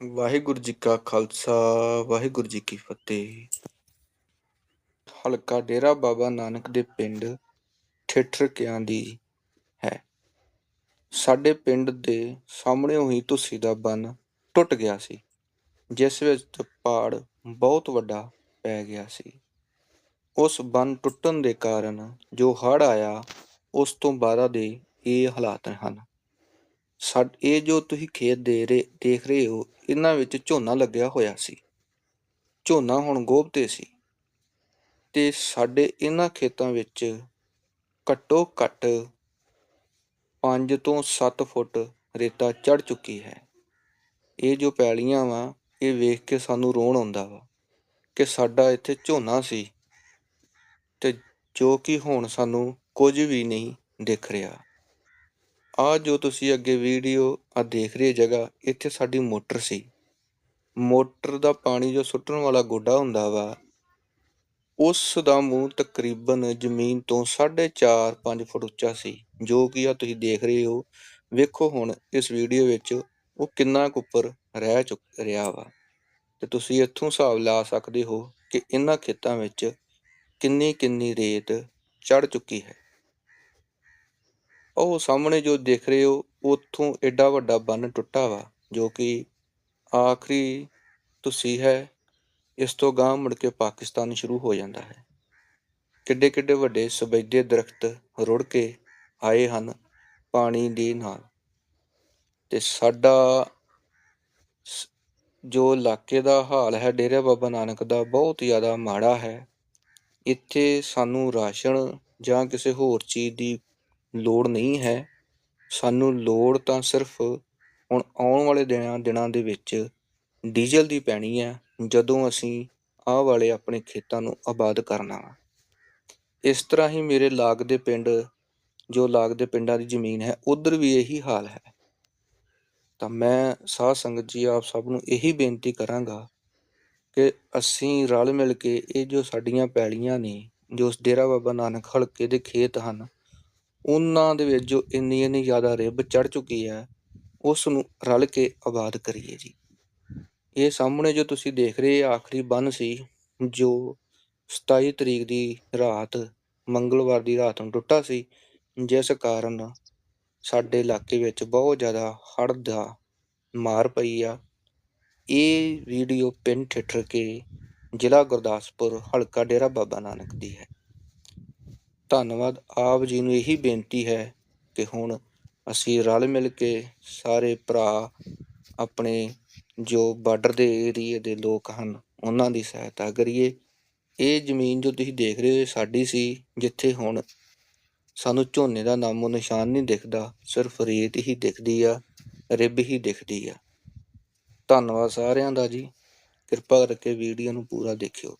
ਵਾਹਿਗੁਰੂ ਜੀ ਕਾ ਖਾਲਸਾ, ਵਾਹਿਗੁਰੂ ਜੀ ਕੀ ਫਤਿਹ। ਹਲਕਾ ਡੇਰਾ ਬਾਬਾ ਨਾਨਕ ਦੇ ਪਿੰਡ ਠੇਠਰਕਿਆਂ ਦੀ ਹੈ। ਸਾਡੇ ਪਿੰਡ ਦੇ ਸਾਹਮਣੇ ਹੀ ਤੁਸੀਂ ਦਾ ਬੰਨ ਟੁੱਟ ਗਿਆ ਸੀ, ਜਿਸ ਵਿੱਚ ਪਾੜ ਬਹੁਤ ਵੱਡਾ ਪੈ ਗਿਆ ਸੀ। ਉਸ ਬੰਨ ਟੁੱਟਣ ਦੇ ਕਾਰਨ ਜੋ ਹੜ੍ਹ ਆਇਆ, ਉਸ ਤੋਂ ਬਾਅਦ ਦੇ ਇਹ ਹਾਲਾਤ ਹਨ। ਸਾਡ ਇਹ ਜੋ ਤੁਸੀਂ ਖੇਤ ਦੇ ਰਹੇ ਦੇਖ ਰਹੇ ਹੋ, ਇਹਨਾਂ ਵਿੱਚ ਝੋਨਾ ਲੱਗਿਆ ਹੋਇਆ ਸੀ। ਝੋਨਾ ਹੁਣ ਗੋਭ ਤੇ ਸੀ। ਤੇ ਸਾਡੇ ਇਹਨਾਂ ਖੇਤਾਂ ਵਿੱਚ ਘੱਟੋ ਘੱਟ 5 ਤੋਂ 7 ਫੁੱਟ ਰੇਤਾ ਚੜ ਚੁੱਕੀ ਹੈ। ਇਹ ਜੋ ਪੈਲੀਆਂ ਵਾ, ਇਹ ਵੇਖ ਕੇ ਸਾਨੂੰ ਰੋਣ ਆਉਂਦਾ ਵਾ ਕਿ ਸਾਡਾ ਇੱਥੇ ਝੋਨਾ ਸੀ ਤੇ ਜੋ ਕਿ ਹੁਣ ਸਾਨੂੰ ਕੁਝ ਵੀ ਨਹੀਂ ਦਿਖ ਰਿਹਾ। ਆ ਜੋ ਤੁਸੀਂ ਅੱਗੇ ਵੀਡੀਓ ਆ ਦੇਖ ਰਹੇ ਜਗ੍ਹਾ, ਇੱਥੇ ਸਾਡੀ ਮੋਟਰ ਸੀ। ਮੋਟਰ ਦਾ ਪਾਣੀ ਜੋ ਸੁੱਟਣ ਵਾਲਾ ਗੋਡਾ ਹੁੰਦਾ ਵਾ, ਉਸ ਦਾ ਮੂੰਹ ਤਕਰੀਬਨ ਜ਼ਮੀਨ ਤੋਂ 4.5 5 ਫੁੱਟ ਉੱਚਾ ਸੀ, ਜੋ ਕਿ ਆ ਤੁਸੀਂ ਦੇਖ ਰਹੇ ਹੋ। ਵੇਖੋ ਹੁਣ ਇਸ ਵੀਡੀਓ ਵਿੱਚ ਉਹ ਕਿੰਨਾ ਕੁ ਉੱਪਰ ਰਹਿ ਚੁੱਕ, ਰਿਹਾ ਵਾ। ਤੇ ਤੁਸੀਂ ਇੱਥੋਂ ਹਿਸਾਬ ਲਾ ਸਕਦੇ ਹੋ ਕਿ ਇਹਨਾਂ ਖੇਤਾਂ ਵਿੱਚ ਕਿੰਨੀ ਕਿੰਨੀ ਰੇਤ ਚੜ ਚੁੱਕੀ ਹੈ। ਉਹ ਸਾਹਮਣੇ ਜੋ ਦੇਖ ਰਹੇ ਹੋ, ਉੱਥੋਂ ਐਡਾ ਵੱਡਾ ਬੰਨ ਟੁੱਟਾ ਵਾ, ਜੋ ਕਿ ਆਖਰੀ ਤੁਸੀਂ ਹੈ, ਇਸ ਤੋਂ ਗਾਂਹ ਮੁੜ ਕੇ ਪਾਕਿਸਤਾਨ ਸ਼ੁਰੂ ਹੋ ਜਾਂਦਾ ਹੈ। ਕਿੱਡੇ ਕਿੱਡੇ ਵੱਡੇ ਸਬੈਦੇ ਦਰਖਤ ਰੁੜ ਕੇ ਆਏ ਹਨ ਪਾਣੀ ਦੇ ਨਾਲ। ਤੇ ਸਾਡਾ ਸ- ਜੋ ਇਲਾਕੇ ਦਾ ਹਾਲ ਹੈ, ਡੇਰਾ ਬਾਬਾ ਨਾਨਕ ਦਾ, ਬਹੁਤ ਜ਼ਿਆਦਾ ਮਾੜਾ ਹੈ। ਇੱਥੇ ਸਾਨੂੰ ਰਾਸ਼ਨ ਜਾਂ ਕਿਸੇ ਹੋਰ ਚੀਜ਼ ਦੀ ਲੋੜ ਨਹੀਂ ਹੈ। ਸਾਨੂੰ ਲੋੜ ਤਾਂ ਸਿਰਫ ਹੁਣ ਆਉਣ ਵਾਲੇ ਦਿਨਾਂ ਦਿਨਾਂ ਦੇ ਵਿੱਚ ਡੀਜ਼ਲ ਦੀ ਪੈਣੀ ਹੈ, ਜਦੋਂ ਅਸੀਂ ਆਹ ਵਾਲੇ ਆਪਣੇ ਖੇਤਾਂ ਨੂੰ ਆਬਾਦ ਕਰਨਾ ਵਾ। ਇਸ ਤਰ੍ਹਾਂ ਹੀ ਮੇਰੇ ਲਾਗ ਦੇ ਪਿੰਡ, ਜੋ ਲਾਗ ਦੇ ਪਿੰਡਾਂ ਦੀ ਜ਼ਮੀਨ ਹੈ, ਉਧਰ ਵੀ ਇਹੀ ਹਾਲ ਹੈ। ਤਾਂ ਮੈਂ ਸਾਧ ਸੰਗਤ ਜੀ, ਆਪ ਸਭ ਨੂੰ ਇਹੀ ਬੇਨਤੀ ਕਰਾਂਗਾ ਕਿ ਅਸੀਂ ਰਲ ਮਿਲ ਕੇ ਇਹ ਜੋ ਸਾਡੀਆਂ ਪੈਲੀਆਂ ਨੇ, ਜੋ ਡੇਰਾ ਬਾਬਾ ਨਾਨਕ ਹਲਕੇ ਦੇ ਖੇਤ ਹਨ ਉਹਨਾਂ ਦੇ ਵਿੱਚ ਜੋ ਇੰਨੀ ਇੰਨੀ ਜ਼ਿਆਦਾ ਰਿੱਬ ਚੜ ਚੁੱਕੀ ਹੈ ਉਸ ਨੂੰ ਰਲ ਕੇ ਆਬਾਦ ਕਰੀਏ ਜੀ। ਇਹ ਸਾਹਮਣੇ ਜੋ ਤੁਸੀਂ ਦੇਖ ਰਹੇ ਆਖਰੀ ਬੰਨ ਸੀ, ਜੋ 27 ਤਰੀਕ ਦੀ ਰਾਤ, ਮੰਗਲਵਾਰ ਦੀ ਰਾਤ ਨੂੰ ਟੁੱਟਾ ਸੀ, ਜਿਸ ਕਾਰਨ ਸਾਡੇ ਇਲਾਕੇ ਵਿੱਚ ਬਹੁਤ ਜ਼ਿਆਦਾ ਹੜ੍ਹ ਦਾ ਮਾਰ ਪਈ ਆ। ਇਹ ਵੀਡੀਓ ਪਿੰਡ ਠਿੱਠਰ ਕੇ ਜ਼ਿਲ੍ਹਾ ਗੁਰਦਾਸਪੁਰ ਹਲਕਾ ਡੇਰਾ ਬਾਬਾ ਨਾਨਕ ਦੀ ਹੈ। ਧੰਨਵਾਦ। ਆਪ ਜੀ ਨੂੰ ਇਹੀ ਬੇਨਤੀ ਹੈ ਕਿ ਹੁਣ ਅਸੀਂ ਰਲ ਮਿਲ ਕੇ ਸਾਰੇ ਭਰਾ ਆਪਣੇ ਜੋ ਬਾਰਡਰ ਦੇ ਏਰੀਏ ਦੇ ਲੋਕ ਹਨ, ਉਹਨਾਂ ਦੀ ਸਹਾਇਤਾ ਕਰੀਏ। ਇਹ ਜ਼ਮੀਨ ਜੋ ਤੁਸੀਂ ਦੇਖ ਰਹੇ ਹੋ, ਇਹ ਸਾਡੀ ਸੀ, ਜਿੱਥੇ ਹੁਣ ਸਾਨੂੰ ਝੋਨੇ ਦਾ ਨਾਮੋ ਨਿਸ਼ਾਨ ਨਹੀਂ ਦਿਖਦਾ, ਸਿਰਫ ਰੇਤ ਹੀ ਦਿਖਦੀ ਆ, ਰਿੱਬ ਹੀ ਦਿਖਦੀ ਆ। ਧੰਨਵਾਦ ਸਾਰਿਆਂ ਦਾ ਜੀ। ਕਿਰਪਾ ਕਰਕੇ ਵੀਡੀਓ ਨੂੰ ਪੂਰਾ ਦੇਖਿਓ।